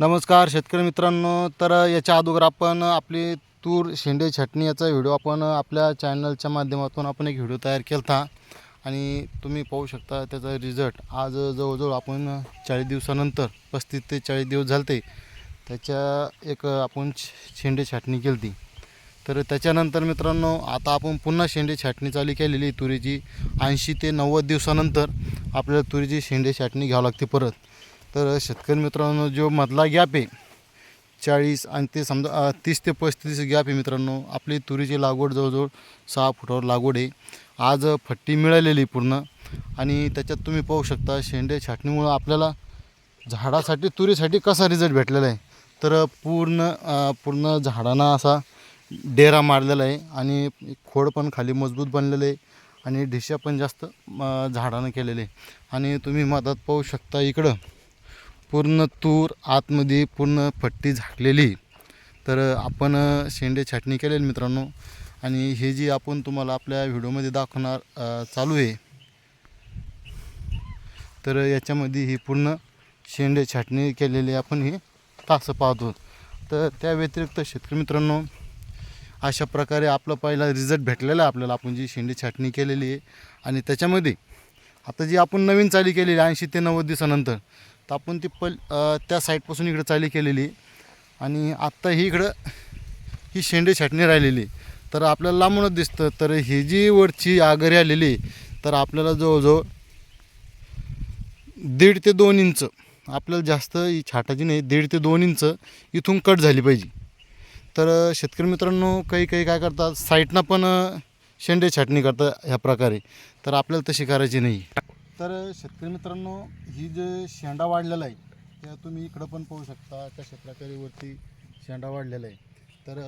नमस्कार शेतकरी मित्रांनो तर याच्या अगोदर आपण आपली तूर शेंडे छटणी याचा व्हिडिओ आपण आपल्या चॅनलच्या माध्यमातून आपण एक व्हिडिओ तयार केला होता आणि तुम्ही पाहू शकता त्याचा रिझल्ट. आज जवळजवळ आपण चाळीस दिवसानंतर पस्तीस ते चाळीस दिवस झालते त्याच्या एक आपण शेंडे छाटणी केली होती तर त्याच्यानंतर मित्रांनो आता आपण पुन्हा शेंडे छाटणी चालू केलेली तुरीची. ऐंशी ते नव्वद दिवसानंतर आपल्याला तुरीची शेंडे छाटणी घ्यावं लागते परत. तर शेतकरी मित्रांनो जो मधला गॅप आहे चाळीस आणि ते समजा तीस ते पस्तीस गॅप आहे मित्रांनो आपली तुरीची लागवड जवळजवळ सहा फुटावर लागवड आहे. आज फट्टी मिळालेली आहे पूर्ण आणि त्याच्यात तुम्ही पाहू शकता शेंडे छाटणीमुळं आपल्याला झाडासाठी तुरीसाठी कसा रिझल्ट भेटलेला आहे. तर पूर्ण पूर्ण झाडांना असा डेरा मारलेला आहे आणि खोड पण खाली मजबूत बनलेलं आहे आणि ढिशा पण जास्त झाडानं केलेले आहे. आणि तुम्ही मधात पाहू शकता इकडं. पूर्ण तूर आतमध्ये पूर्ण पट्टी झाकलेली. तर आपण शेंडे छाटणी केलेली मित्रांनो. आणि हे जी आपण तुम्हाला आपल्या व्हिडिओमध्ये दाखवणार चालू आहे. तर याच्यामध्ये ही पूर्ण शेंडे छाटणी केलेली आपण ही तासं पाहतो. तर त्या व्यतिरिक्त शेतकरी मित्रांनो अशा प्रकारे आपला पहिला रिझल्ट भेटलेला आहे आपल्याला. आपण जी शेंडे छाटणी केलेली आहे. आणि त्याच्यामध्ये आता जी आपण नवीन चाली केलेली आहे ऐंशी ते नव्वद दिवसानंतर तर आपण ती पल त्या साईडपासून इकडं चाली केलेली. आणि आत्ता ही इकडं ही शेंडे छाटणी राहिलेली. तर आपल्याला लांबूनच दिसतं. तर ही जी वरची आगरी आलेली तर आपल्याला जवळजवळ दीड ते दोन इंच आपल्याला जास्त ही छाटाची नाही दीड ते दोन इंच इथून कट झाली पाहिजे. तर शेतकरी मित्रांनो काही काही काय करतात साईटनं पण शेंडे छाटणी करतात ह्या प्रकारे. तर आपल्याला तशी करायची नाही. तर शेतकरी मित्रांनो ही जे शेंडा वाढलेला आहे त्या तुम्ही इकडं पण पाहू शकता कशा प्रकारे वरती शेंडा वाढलेला आहे. तर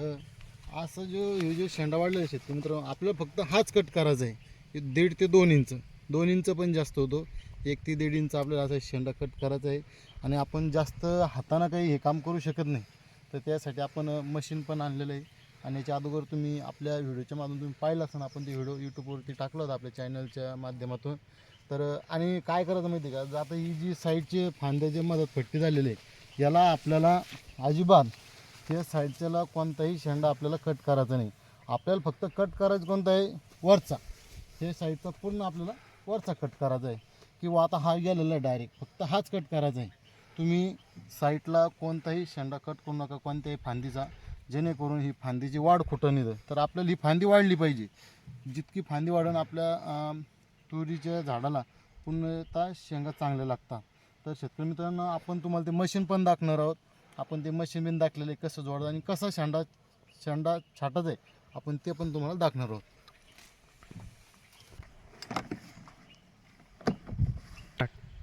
असं जो हे जे शेंडा वाढलेला आहे शेतकरी मित्रांनो आपल्याला फक्त हाच कट करायचा आहे. दीड ते दोन इंच दोन इंच पण जास्त होतो. एक ते दीड इंच आपल्याला असा शेंडा कट करायचा आहे. आणि आपण जास्त हातानं काही हे काम करू शकत नाही. तर त्यासाठी आपण मशीन पण आणलेलं आहे. आणि याच्या अगोदर तुम्ही आपल्या व्हिडिओच्या माध्यमातून तुम्ही पाहिलं असताना आपण ते व्हिडिओ यूट्यूबवरती टाकला होता आपल्या चॅनलच्या माध्यमातून. तर आणि काय करायचं माहिती आहे का? जर आता ही जी साईडचे फांद्याचे मदत फट्टी झालेली आहे याला आपल्याला अजिबात त्या साईडच्याला कोणताही शेंडा आपल्याला कट करायचा नाही. आपल्याला फक्त कट करायचं कोणता आहे? वरचा. हे साईडचा पूर्ण आपल्याला वरचा कट करायचा आहे. किंवा आता हा गेलेला आहे डायरेक्ट फक्त हाच कट करायचा आहे. तुम्ही साईडला कोणताही शेंडा कट करू नका कोणत्याही फांदीचा. जेणेकरून ही फांदीची वाढ कुठं येतं तर आपल्याला ही फांदी वाढली पाहिजे. जितकी फांदी वाढून आपल्या तुरीच्या झाडाला पूर्णतः शेंगा चांगल्या लागतात. तर शेतकरी मित्रांनो आपण तुम्हाला ते मशीन पण दाखवणार आहोत. आपण ते मशीन बिन दाखलेलं आहे कसं जोडायचं आणि कसा शेंडा शेंडा छाटत आहे आपण ते पण तुम्हाला दाखणार आहोत.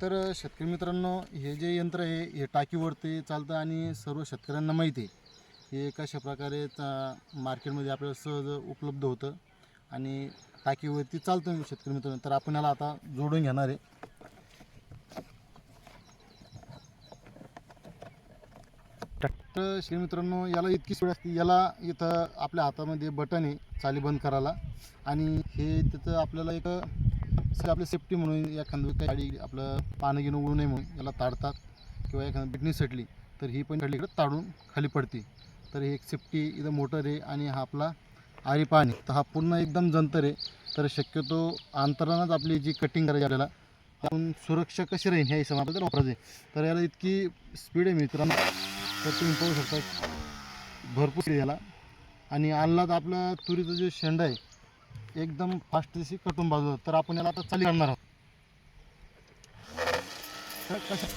तर शेतकरी मित्रांनो हे जे यंत्र आहे हे टाकीवरती चालतं आणि सर्व शेतकऱ्यांना माहिती आहे. हे कशा प्रकारे मार्केटमध्ये आपल्याला सहज उपलब्ध होतं आणि टाकीवरती चालतं शेतकरी मित्रांनो. तर आपण याला आता जोडून घेणार आहे. तर श्री मित्रांनो याला इतकी सोय असते. याला इथं आपल्या हातामध्ये बटन आहे चाली बंद करायला. आणि हे तिथं आपल्याला एक आपली सेफ्टी म्हणून एखादं गाडी आपलं पानं घेऊन उडू नये म्हणून याला ताडतात किंवा एखादं बिटणी सटली तर ही पण इकडे ताडून खाली पडते. तर ही एक सेफ्टी इथं मोटर आहे आणि हा आपला आरी पाणी तर हा पूर्ण एकदम जंतर आहे. तर शक्यतो अंतरानंच आपली जी कटिंग करायची आपल्याला आपण सुरक्षा कशी राहील ह्या हिशोबाने आपल्याला वापरायचं आहे. तर याला इतकी स्पीड आहे मित्रांनो. तर तुम्ही पाहू शकता भरपूर याला. आणि आणला तर आपलं तुरीचं जे शेंड आहे एकदम फास्ट जशी कटून बाजू तर आपण याला आता चाली आणणार आहोत. तर कशा